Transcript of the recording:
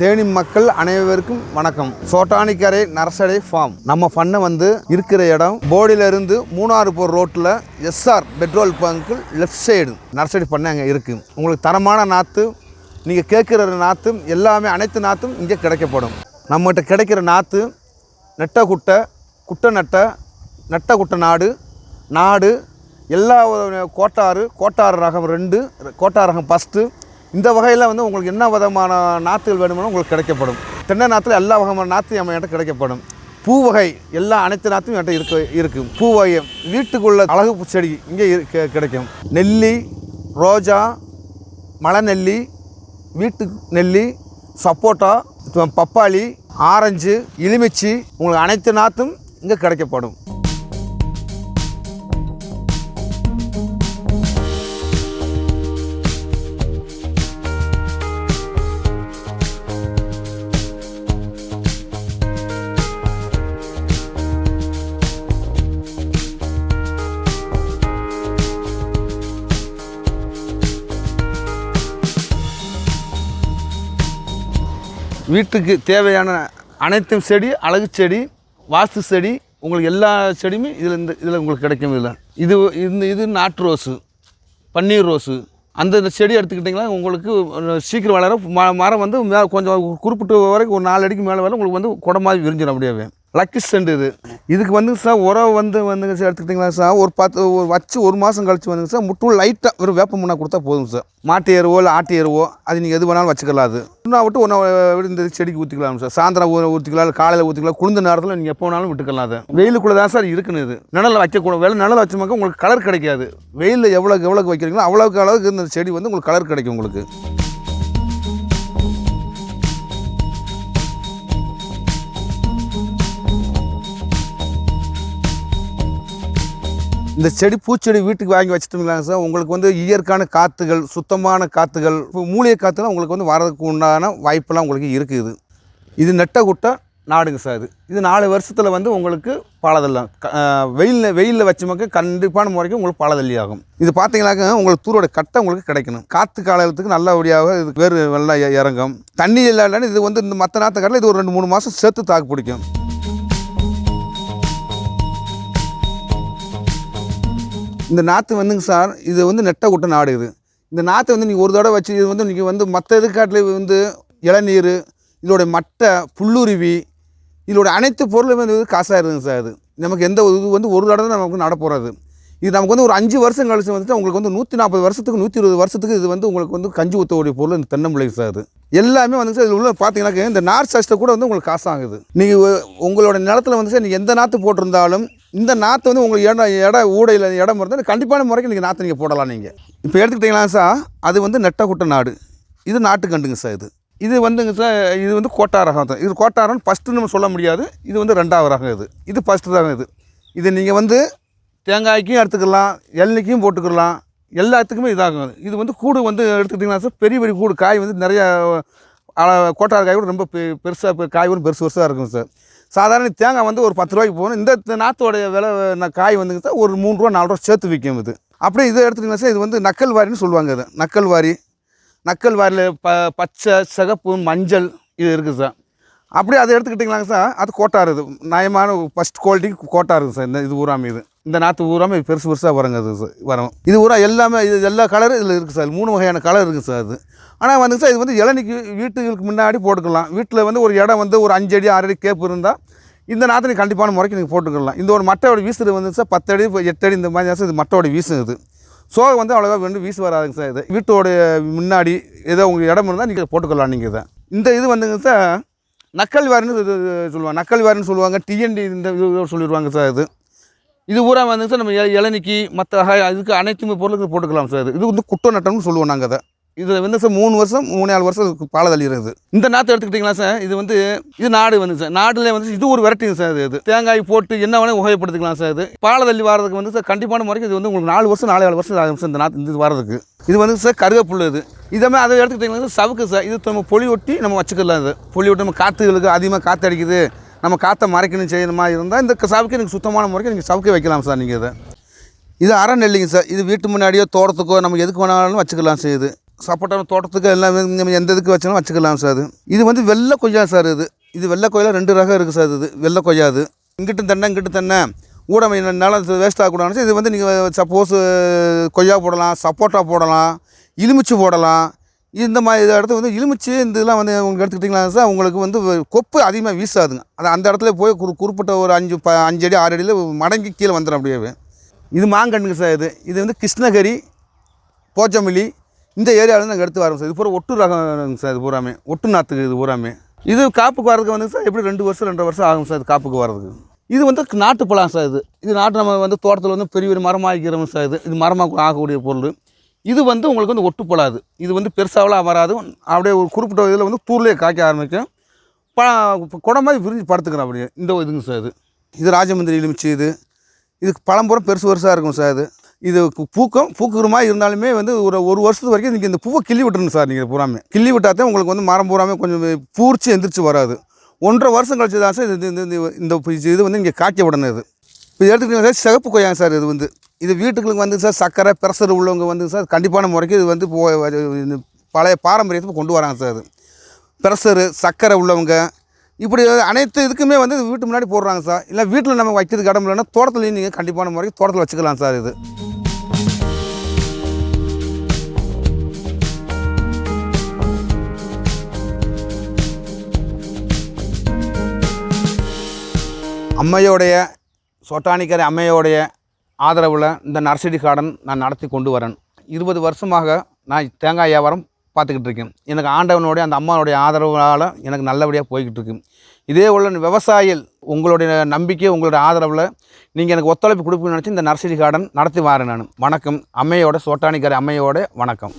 தேனி மக்கள் அனைவருக்கும் வணக்கம். Chottanikkara nursery farm. நம்ம பண்ண வந்து இருக்கிற இடம் போடியில இருந்து மூணாறு போகிற ரோட்டில் S R petrol bunk left side. Nursery பண்ண அங்கே இருக்குது உங்களுக்கு தரமான நாற்று நீங்கள் கேட்குற நாற்றும் எல்லாமே அனைத்து நாற்றும் இங்கே கிடைக்கப்படும். நம்மகிட்ட கிடைக்கிற நாற்று நெட்டை குட்டை குட்டை நட்டை நட்டை குட்டை நாடு நாடு எல்லா கோட்டாறு கோட்டாறு ரகம் ரெண்டு கோட்டாறு ரகம் ஃபஸ்ட்டு இந்த வகையில் வந்து உங்களுக்கு என்ன விதமான நாற்றுகள் வேணுமோ உங்களுக்கு கிடைக்கப்படும். தென்னை நாற்றுல எல்லா வகையான நாற்று நம்ம என்கிட்ட கிடைக்கப்படும். பூ வகை எல்லா அனைத்து நாற்றும் என்கிட்ட இருக்கு இருக்குது பூ வகை வீட்டுக்குள்ள அழகு செடி இங்கே கிடைக்கும். நெல்லி ரோஜா மலை நெல்லி வீட்டு நெல்லி சப்போட்டா பப்பாளி ஆரஞ்சு எலுமிச்சி உங்களுக்கு அனைத்து நாற்றும் இங்கே கிடைக்கப்படும். வீட்டுக்கு தேவையான அனைத்தும் செடி அழகு செடி வாஸ்து செடி உங்களுக்கு எல்லா செடியுமே இதில் இந்த இதில் உங்களுக்கு கிடைக்கும் இதில். இது இந்த இது நாட்டு ரோஸு பன்னீர் ரோஸு. அந்த செடி எடுத்துக்கிட்டிங்கன்னா உங்களுக்கு சீக்கிரம் வளர ம மரம் வந்து மே கொஞ்சம் குறிப்பிட்ட வரைக்கும் ஒரு நாலு அடிக்கு மேலே வர உங்களுக்கு வந்து குடம் விரிஞ்சிடும் அப்படியே. லக்கி சென்ட் இது. இதுக்கு வந்துங்க சார் உரம் வந்து வந்துங்க சார் எடுத்துக்கிட்டிங்களா சார் ஒரு பத்து ஒரு வச்சு ஒரு மாதம் கழிச்சு வந்துங்க சார் முட்டும் லைட்டாக வெறும் வேப்ப முன்னா கொடுத்தா போதும் சார். மாட்டு எருவோ இல்லை ஆட்டு எருவோ அது நீங்கள் எது வேணாலும் வச்சுக்கலாம் அது. ஒன்றா விட்டு ஒன்றா இந்த செடிக்கு ஊற்றிக்கலாம் சார். சாயந்தரம் ஊற்றிக்கலாம் இல்லை காலையில் ஊற்றிக்கலாம் குளிர்ந்த நேரத்தில் நீங்கள் எப்போ வேணாலும் விட்டுக்கலாம் அது. வெயிலுக்குள்ளே தான் சார் இருக்குன்னு இது. நிழலில் வைக்கக்கூடாது. வேலை நிழல் வச்சோமாக்க உங்களுக்கு கலர் கிடைக்காது. வெயிலில் எவ்வளோக்கு எவ்வளோக்கு வைக்கிறீங்களோ அவ்வளோக்கு அளவுக்கு இந்த செடி வந்து உங்களுக்கு கலர் கிடைக்கும் உங்களுக்கு. இந்த செடி பூச்செடி வீட்டுக்கு வாங்கி வச்சுட்டோம்ங்களா சார்? உங்களுக்கு வந்து இயற்கையான காற்றுகள் சுத்தமான காற்றுகள் இப்போ மூலிகை காற்றுலாம் உங்களுக்கு வந்து வரதுக்கு உண்டான வாய்ப்பெல்லாம் உங்களுக்கு இருக்குது. இது நெட்ட குட்டை நாடுங்க சார் இது. இது நாலு வருஷத்தில் வந்து உங்களுக்கு பழதெல்லாம். வெயிலில் வெயிலில் வச்சோமாக்க கண்டிப்பான முறைக்கு உங்களுக்கு பழதள்ளி ஆகும் இது பார்த்தீங்கன்னாக்க உங்களுக்கு தூரோட கட்டை உங்களுக்கு கிடைக்கணும். காற்று காலத்துக்கு நல்லபடியாக இது வேறு நல்லா இறங்கும். தண்ணி இல்லைன்னு இது வந்து இந்த மற்ற நாற்று கடலில் இது ஒரு ரெண்டு மூணு மாதம் சேர்த்து தாக்கு பிடிக்கும். இந்த நாற்று வந்துங்க சார் இது வந்து நெட்டை குட்டை நாடு இது. இந்த நாற்றை வந்து நீங்கள் ஒரு தடவை வச்சு இது வந்து நீங்கள் வந்து மற்ற இதுக்காட்டில் வந்து இளநீர் இதோடைய மட்டை புல்லுருவி இதோட அனைத்து பொருளுமே வந்து காசாக இருக்குங்க சார் அது நமக்கு எந்த ஒரு இது வந்து ஒரு தடவை தான் நமக்கு நடப்போகிறது இது நமக்கு வந்து ஒரு அஞ்சு வருஷம் கழிச்சு வந்துட்டு உங்களுக்கு வந்து நூற்றி நாற்பது வருஷத்துக்கு நூற்றி இருபது வருஷத்துக்கு இது வந்து உங்களுக்கு வந்து கஞ்சி ஊற்றக்கூடிய பொருள் இந்த தென்னம்பிள்ளை சார் அது எல்லாமே வந்து சார் இதில் உள்ள பார்த்தீங்கன்னாக்க இந்த நார் சஸ்ட்டை கூட வந்து உங்களுக்கு காசாகுது. நீங்கள் உங்களோட நிலத்துல வந்து சார் நீங்கள் எந்த நாற்று போட்டிருந்தாலும் இந்த நாற்று வந்து உங்களுக்கு இடம் இட ஊடையில் இடம் இருந்தால் கண்டிப்பான முறைக்கு நீங்கள் நாற்று நீங்கள் போடலாம் நீங்கள் இப்போ எடுத்துக்கிட்டிங்களா சார் அது வந்து நெட்டக்குட்டை நாடு. இது நாட்டுக்கண்டுங்க சார் இது. இது வந்துங்க சார் இது வந்து கோட்டா ரகம் தான். இது கோட்டா ரகம் ஃபஸ்ட்டு நம்ம சொல்ல முடியாது. இது வந்து ரெண்டாவது ரகம் இது. இது ஃபஸ்ட்டு ரகம் இது. இது நீங்கள் வந்து தேங்காய்க்கும் எடுத்துக்கலாம் எள்நிக்கும் போட்டுக்கலாம். எல்லாத்துக்குமே இதாகும் இது. வந்து கூடு வந்து எடுத்துக்கிட்டிங்கன்னா சார் பெரிய பெரிய கூடு. காய் வந்து நிறையா கோட்டார கோட்டார் காய் கூட ரொம்ப பெ பெருசாக காய் கூட பெருசு பெருசாக இருக்கும் சார் சாதாரண தேங்காய் வந்து ஒரு பத்து ரூபாய்க்கு போகணும். இந்த இந்த விலை காய் வந்துங்க சார் ஒரு மூணு ரூபா நாலு ரூபா சேர்த்து விற்கும் இது. அப்படியே இதை எடுத்துக்கிட்டிங்கன்னா சார் இது வந்து நக்கல் வாரின்னு சொல்லுவாங்க இது. நக்கல் வாரி. நக்கல் வாரியில் ப பச்சை சிகப்பு மஞ்சள் இது இருக்குது சார். அப்படியே அதை எடுத்துக்கிட்டிங்களாங்க சார் அது கோட்டார் இது. நயமான ஃபஸ்ட் குவாலிட்டிக்கு கோட்டார் இருக்குது சார் இந்த இது ஊராம இது. இந்த நாற்று ஊராம பெருசு பெருசாக வரங்க அது சார் வரும். இது ஊரா எல்லாமே இது எல்லா கலரும் இதில் இருக்குது சார். மூணு வகையான கலர் இருக்குது சார் அது. ஆனால் வந்துங்க சார் இது வந்து இளநிக்கு வீட்டுகளுக்கு முன்னாடி போட்டுக்கலாம். வீட்டில் வந்து ஒரு இடம் வந்து ஒரு அஞ்சு அடி ஆறு அடி கேப் இருந்தால் இந்த நாற்று நீ கண்டிப்பான முறைக்கு நீங்கள் போட்டுக்கலாம். இந்த ஒரு மட்டையோட வீசுறது வந்து சார் பத்து அடி இப்போ எட்டு அடி இந்த மாதிரி தான் சார் இது மட்டையோட வீசும் இது சோகை வந்து அவ்வளோவா வந்து வீசு வராதுங்க சார் இது. வீட்டோட முன்னாடி ஏதோ உங்கள் இடம் இருந்தால் நீங்கள் போட்டுக்கலாம் நீங்கள் இதை. இந்த இது வந்துங்க சார் நக்கல் வாரின்னு இது சொல்லுவாங்க. நக்கல் வாரின்னு சொல்லுவாங்க டிஎன்டி இந்த இது சொல்லிடுவாங்க சார் இது. இது பூரா வந்துங்க சார் நம்ம இளநிக்கு மற்ற இதுக்கு அனைத்துமே பொருளுக்கு போட்டுக்கலாம் சார் இது. இது வந்து குட்டை நட்டம்னு சொல்லுவோம் நாங்கள் அதை. இதில் வந்து சார் மூணு வருஷம் மூணு நாலு வருஷம் பாலை தள்ளிடுறது. இந்த நாற்று எடுத்துக்கிட்டிங்களா சார்? இது வந்து இது நாடு வந்து சார். நாடுல வந்து இது ஒரு வெரைட்டிங்க சார் இது. தேங்காய் போட்டு என்ன வேணால் உபயோகப்படுத்திக்கலாம் சார் இது. பாலை தள்ளி வரதுக்கு வந்து சார் கண்டிப்பான முறைக்கு இது வந்து உங்களுக்கு நாலு வருஷம் நாலு ஏழு வருஷம் ஆகும் சார் இந்த நாற்று இது வரதுக்கு இது வந்து சார் கருவேப்புல் இது. இதே அதை எடுத்துக்கிட்டிங்கன்னா சவுக்கு சார். இது நம்ம பொலி ஒட்டி நம்ம வச்சுக்கலாம் இது. பொலி ஒட்டி நம்ம காற்றுகளுக்கு அதிகமாக காற்று அடிக்குது. நம்ம காற்றை மறைக்கணும் செய்யணுமா இருந்தால் இந்த சவுக்கு எனக்கு சுத்தமான முறைக்கு நீங்கள் சவுக்கே வைக்கலாம் சார் நீங்கள் இதை. இது அரை நெல்லிங்க சார். இது வீட்டு முன்னாடியோ தோட்டத்துக்கோ நம்ம எதுக்கு வேணாலும் வச்சுக்கலாம் சார் இது. சப்போட்டா தோட்டத்துக்கு எல்லாமே நம்ம எந்த இதுக்கு வச்சாலும் வச்சுக்கலாம் சார் அது. இது வந்து வெள்ளை கொய்யா சார் இது. இது வெள்ளை கொய்யா ரெண்டு ரகம் இருக்குது சார் இது. வெள்ளை கொய்யா அது. இங்கிட்டு தென்னை இங்கிட்டு தென்னை. ஊடமை நல்லா வேஸ்ட் ஆகக்கூடாதுன்னு இது வந்து நீங்கள் சப்போஸ் கொய்யா போடலாம் சப்போட்டா போடலாம் எலுமிச்சை போடலாம். இந்த மாதிரி இடத்துல வந்து இலுமிச்சு இந்த இதெல்லாம் வந்து உங்களுக்கு எடுத்துக்கிட்டிங்களா சார் உங்களுக்கு வந்து கொப்பு அதிகமாக வீசாதுங்க. அது அந்த இடத்துல போய் குறு குறிப்பிட்ட ஒரு அஞ்சு ப அஞ்சு அடி ஆறு அடியில் மடங்கி கீழே வந்துடும் அப்படியே இது மாங்கன்றுங்க சார் இது. இது வந்து கிருஷ்ணகிரி போச்சமல்லி இந்த ஏரியாவிலேருந்து நாங்கள் எடுத்து வரோம் சார். இது பூரா ஒட்டு ரகம் சார் இது பூராமே. ஒட்டு நாற்றுக்கு இது பூராமே. இது காப்புக்கு வரதுக்கு வந்து சார் எப்படி ரெண்டு வருஷம் ரெண்டரை வருஷம் ஆகும் சார் இது காப்புக்கு வரதுக்கு இது வந்து நாட்டு பழம் சார் இது. இது நாட்டு நம்ம வந்து தோட்டத்தில் வந்து பெரிய பெரிய மரமாக ஆக்கிறோம் சார் இது. இது மரமாக ஆகக்கூடிய பொருள். இது வந்து உங்களுக்கு வந்து ஒட்டு பழாது இது வந்து பெருசாகலாம் வராது. அப்படியே ஒரு குறிப்பிட்ட இதில் வந்து தூர்லேயே காய்க்க ஆரம்பிக்கும். ப குடம் மாதிரி விரிஞ்சு படுத்துக்கிறேன் அப்படியே. இந்த இதுங்க சார் இது. இது ராஜமந்திரி எலுமிச்சி இது. இதுக்கு பழம்புறம் பெருசு பெருசாக இருக்கும் சார் இது. இது பூக்கம் பூக்கும் பூக்குற மாதிரி இருந்தாலுமே வந்து ஒரு ஒரு வருஷத்து வரைக்கும் நீங்கள் இந்த பூவை கிள்ளி விட்டுருணும் சார் நீங்கள் பூராமே. கிள்ளி விட்டால் உங்களுக்கு வந்து மரம் பூராமே கொஞ்சம் பூர்ச்சி எந்திரிச்சு வராது. ஒன்றரை வருஷம் கழிச்சு தான் சார் இது இந்த இந்த- இது வந்து இங்கே காய்க்க விடணும் இது. இப்போ எடுத்துக்கிட்டீங்க சார் சிகப்பு கொய்யாங்க சார் இது வந்து. இது வீட்டுக்கு வந்து சார் சர்க்கரை பிரஷர் உள்ளவங்க வந்து சார் கண்டிப்பான முறைக்கு இது வந்து போ- பழைய பாரம்பரியத்தை கொண்டு வராங்க சார் இது. பிரஷரு சர்க்கரை உள்ளவங்க இப்படி அனைத்து இதுக்குமே வந்து வீட்டு முன்னாடி போடுறாங்க சார். இல்லை வீட்டில் நம்ம வைக்கிறதுக்கு இடம் இல்லைன்னா தோட்டத்துலேயும் நீங்கள் கண்டிப்பான முறைக்கு தோட்டத்தில் வச்சுக்கலாம் சார் இது. அம்மையோடைய சொட்டானிக்கரை அம்மையோடைய ஆதரவில் இந்த நர்சரி கார்டன் நான் நடத்தி கொண்டு வரேன். இருபது வருஷமாக நான் தேங்காய் வியாபாரம் பார்த்துக்கிட்டு இருக்கேன். எனக்கு ஆண்டவனுடைய அந்த அம்மாவுடைய ஆதரவால் எனக்கு நல்லபடியாக போய்கிட்டு இருக்கு. இதே உள்ள விவசாயிகள் உங்களுடைய நம்பிக்கை உங்களுடைய ஆதரவில் நீங்கள் எனக்கு ஒத்துழைப்பு கொடுப்பீங்கன்னு நினச்சி இந்த நர்சரி கார்டன் நடத்தி வரேன் நான். வணக்கம். அம்மையோட சோட்டானிக்கரை அம்மையோட வணக்கம்.